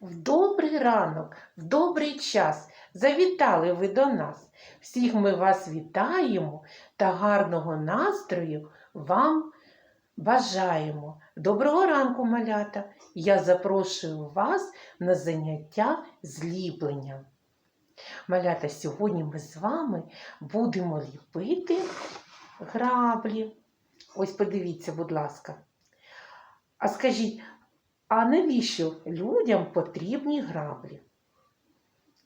В добрий ранок, в добрий час завітали ви до нас. Всіх ми вас вітаємо та гарного настрою вам бажаємо. Доброго ранку, малята! Я запрошую вас на заняття зліплення. Малята, сьогодні ми з вами будемо ліпити граблі. Ось подивіться, будь ласка. А скажіть, а навіщо людям потрібні граблі?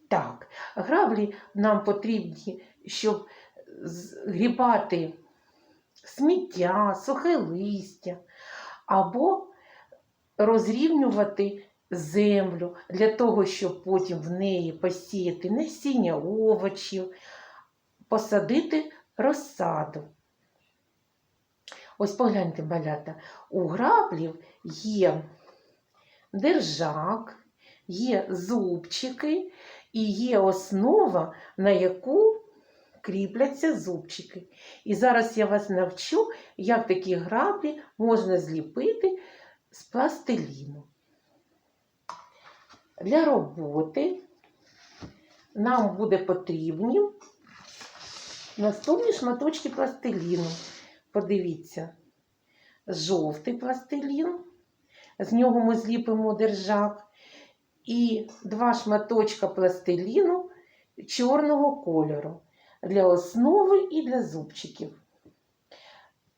Так, граблі нам потрібні, щоб згрібати сміття, сухе листя або розрівнювати землю для того, щоб потім в неї посіяти насіння овочів, посадити розсаду. Ось погляньте, малята, у граблів є держак, є зубчики і є основа, на яку кріпляться зубчики. І зараз я вас навчу, як такі граблі можна зліпити з пластиліну. Для роботи нам буде потрібні наступні шматочки пластиліну. Подивіться, жовтий пластилін, з нього ми зліпимо держак, і два шматочка пластиліну чорного кольору для основи і для зубчиків.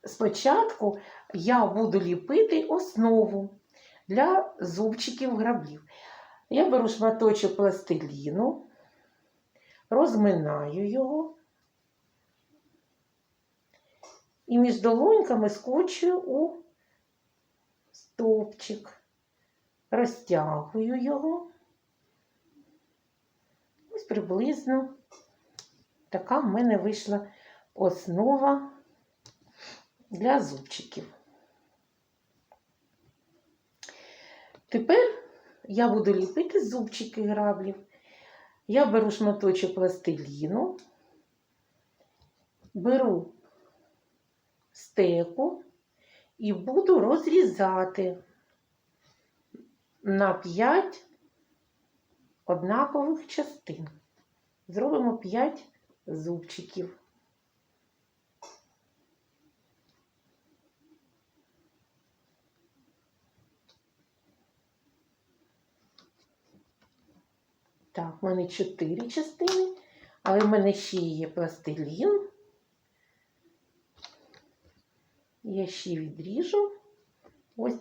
Спочатку я буду ліпити основу для зубчиків граблів. Я беру шматочок пластиліну, розминаю його і між долоньками скочую у стовпчик, розтягую його. Ось приблизно така в мене вийшла основа для зубчиків. Тепер я буду ліпити зубчики граблів. Я беру шматочок пластиліну, беру стеку і буду розрізати на 5 однакових частин. Зробимо 5 зубчиків. Так, в мене 4 частини, але в мене ще є пластилін. Я ще відріжу ось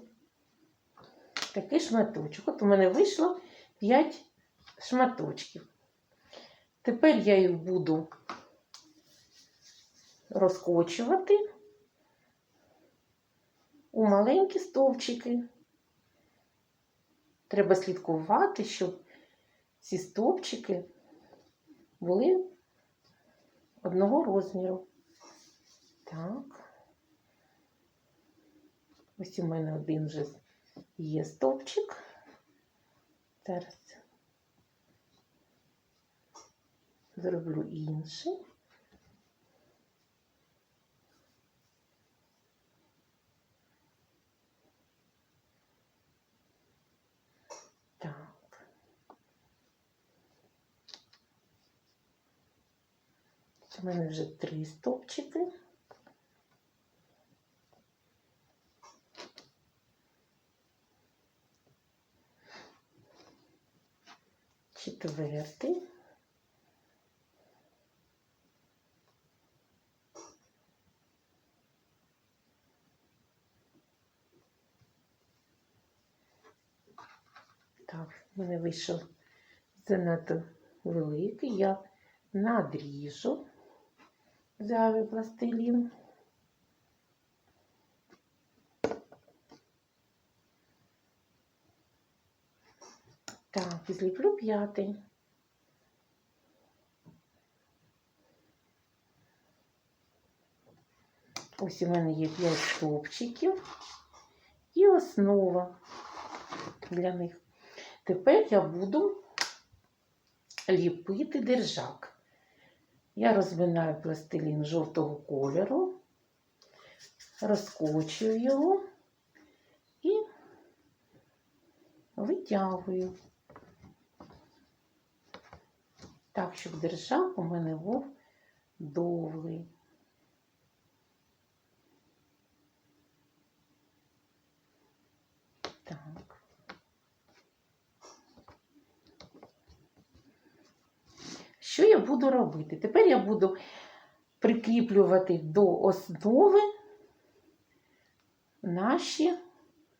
такий шматочок. От у мене вийшло 5 шматочків. Тепер я їх буду розкочувати у маленькі стовпчики. Треба слідкувати, щоб ці стовпчики були одного розміру. Так. Ось у мене один вже є стовпчик. Зараз зроблю інший. Так. У мене вже три стовпчики. Четвертий. Так, мене вийшов занадто великий. Я надріжу зайвий пластилін. Так, зліплю п'ятий. Ось у мене є 5 стовпчиків і основа для них. Тепер я буду ліпити держак. Я розминаю пластилін жовтого кольору, розкочую його і витягую. Так, щоб держак у мене був довгий. Так. Що я буду робити? Тепер я буду прикріплювати до основи наші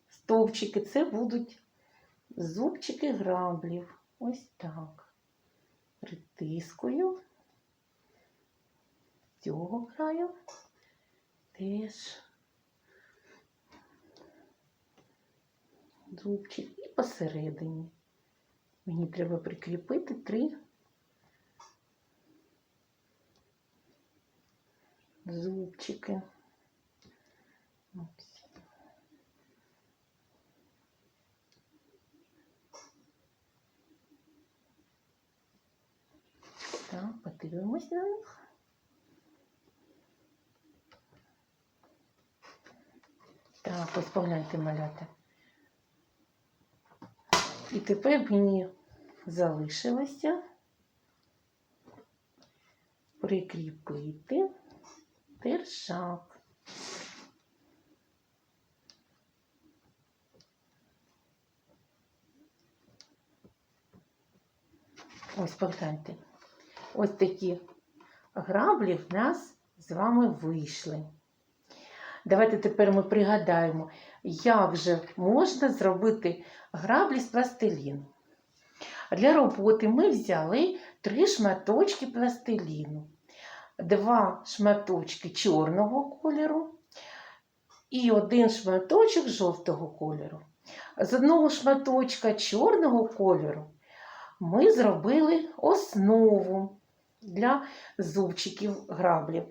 стовпчики. Це будуть зубчики граблів. Ось так. Притискую цього краю теж зубчик і посередині. Мені треба прикріпити три зубчики. Ось. Так, подивимось на них. Так, ось погляньте малята. І тепер мені залишилося прикріпити держак. Ось погляньте. Ось такі граблі в нас з вами вийшли. Давайте тепер ми пригадаємо, як же можна зробити граблі з пластиліну. Для роботи ми взяли три шматочки пластиліну, два шматочки чорного кольору і один шматочок жовтого кольору. З одного шматочка чорного кольору ми зробили основу для зубчиків граблів.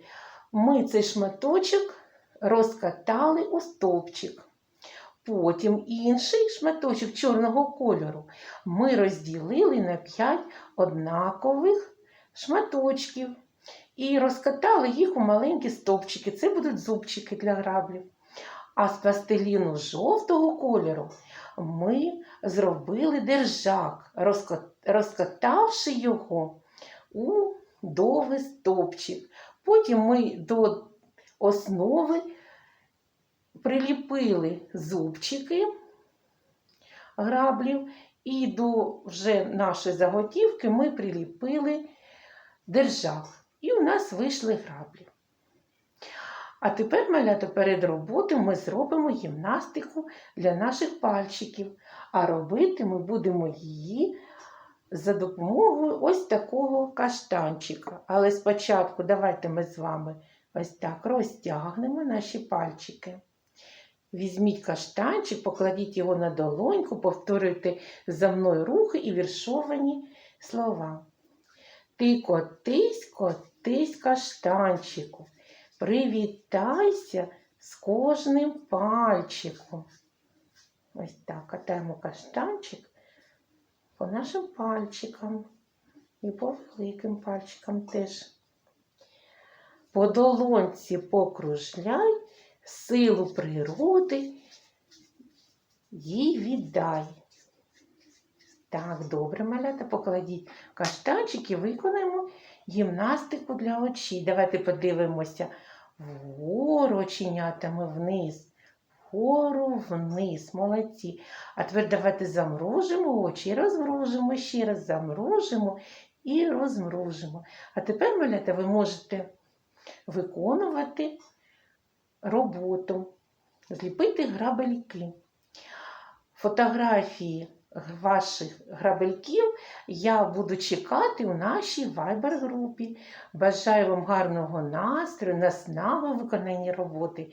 Ми цей шматочок розкатали у стовпчик. Потім інший шматочок чорного кольору ми розділили на 5 однакових шматочків і розкатали їх у маленькі стовпчики. Це будуть зубчики для граблів. А з пластиліну жовтого кольору ми зробили держак, розкатавши його у довгий стовпчик. Потім ми до основи приліпили зубчики граблів, і до вже нашої заготівки ми приліпили держак. І у нас вийшли граблі. А тепер, малята, перед роботою ми зробимо гімнастику для наших пальчиків, а робити ми будемо її за допомогою ось такого каштанчика. Але спочатку давайте ми з вами ось так розтягнемо наші пальчики. Візьміть каштанчик, покладіть його на долоньку, повторюйте за мною рухи і віршовані слова. Ти котись, котись каштанчику, привітайся з кожним пальчиком. Ось так катаємо каштанчик по нашим пальчикам і по великим пальчикам теж. По долонці покружляй, силу природи їй віддай. Так, добре, малята, покладіть каштанчик і виконаємо гімнастику для очей. Давайте подивимося вгору оченятами вниз, вгору вниз, молодці. А тепер давайте замружимо очі розмружимо, ще раз замружимо і розмружимо. А тепер, малята, ви можете виконувати роботу, зліпити грабельки. Фотографії ваших грабельків я буду чекати у нашій вайбер-групі. Бажаю вам гарного настрою, наснаги у виконанні роботи.